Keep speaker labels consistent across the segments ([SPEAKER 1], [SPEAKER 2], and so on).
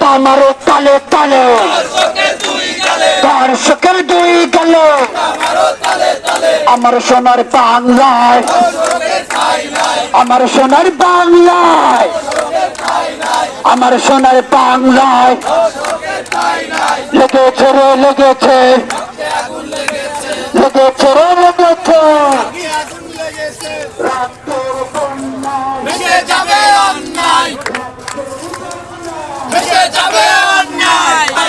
[SPEAKER 1] তামারো তালে তালে।
[SPEAKER 2] তার
[SPEAKER 1] দর্শকের দুই গেল। আমার সোনার বাংলায়। আমার সোনার বাংলায়। আমার সোনার বাংলায়। লেগেছে রে, লেগেছে।
[SPEAKER 2] লেগেছে
[SPEAKER 1] রে, লেগেছে।
[SPEAKER 2] যাবে অন্যায়। ভেসে যাবে অন্যায়।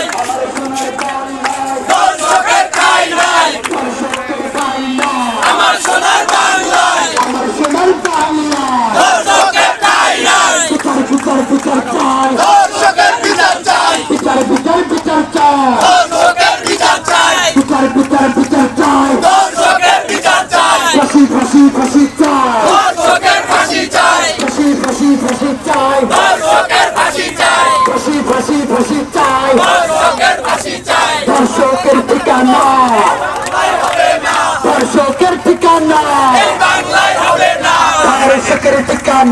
[SPEAKER 2] এই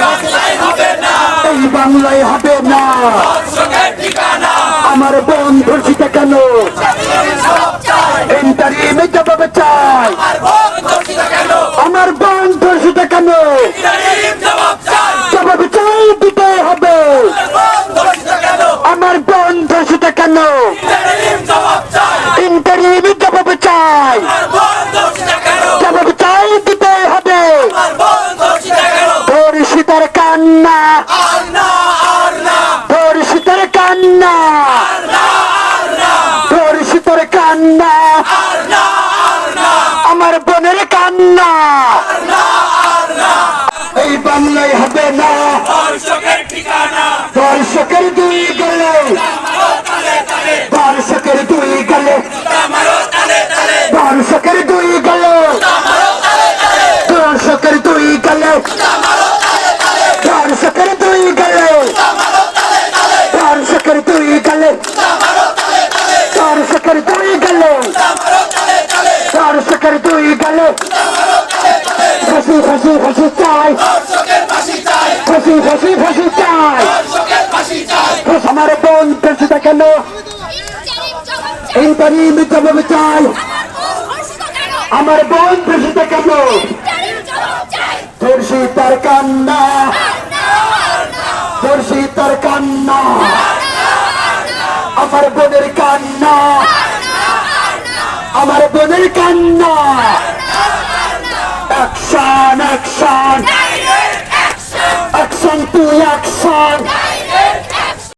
[SPEAKER 2] বাংলায় হবে না। এই বাংলায় হবে না।
[SPEAKER 1] আমার বোন ধর্ষিত কেন? ইন্টারিমে জবাবে চাই। আমার বোন ধর্ষিত কেন? কান্না। কান্না। তোর কান্না। আমার বোনের কান্না। এই বাংলায় হবে না।
[SPEAKER 2] দর্শকের
[SPEAKER 1] দুই গেলে। দর্শকের দুই গেলে। দর্শকের দুই গেলে। দর্শকের দুই গেলে।
[SPEAKER 2] চার
[SPEAKER 1] সেকের দুই গেল।
[SPEAKER 2] চার
[SPEAKER 1] সেকের দুই গেল। ফাঁসি ফাঁসি ফাঁসি চাই।
[SPEAKER 2] ফাঁসি
[SPEAKER 1] ফাঁসি ফাঁসি চাই। আমার বোন পেন্সিটা কেন এইবারই মিটাবো চাই। আমার বোন পেন্সিটা কেন ধর্ষি তার কান্না। ধর্ষি তার কান্না। আমার বোনের কান্না। আমার বোনের কান্না। Action action action to action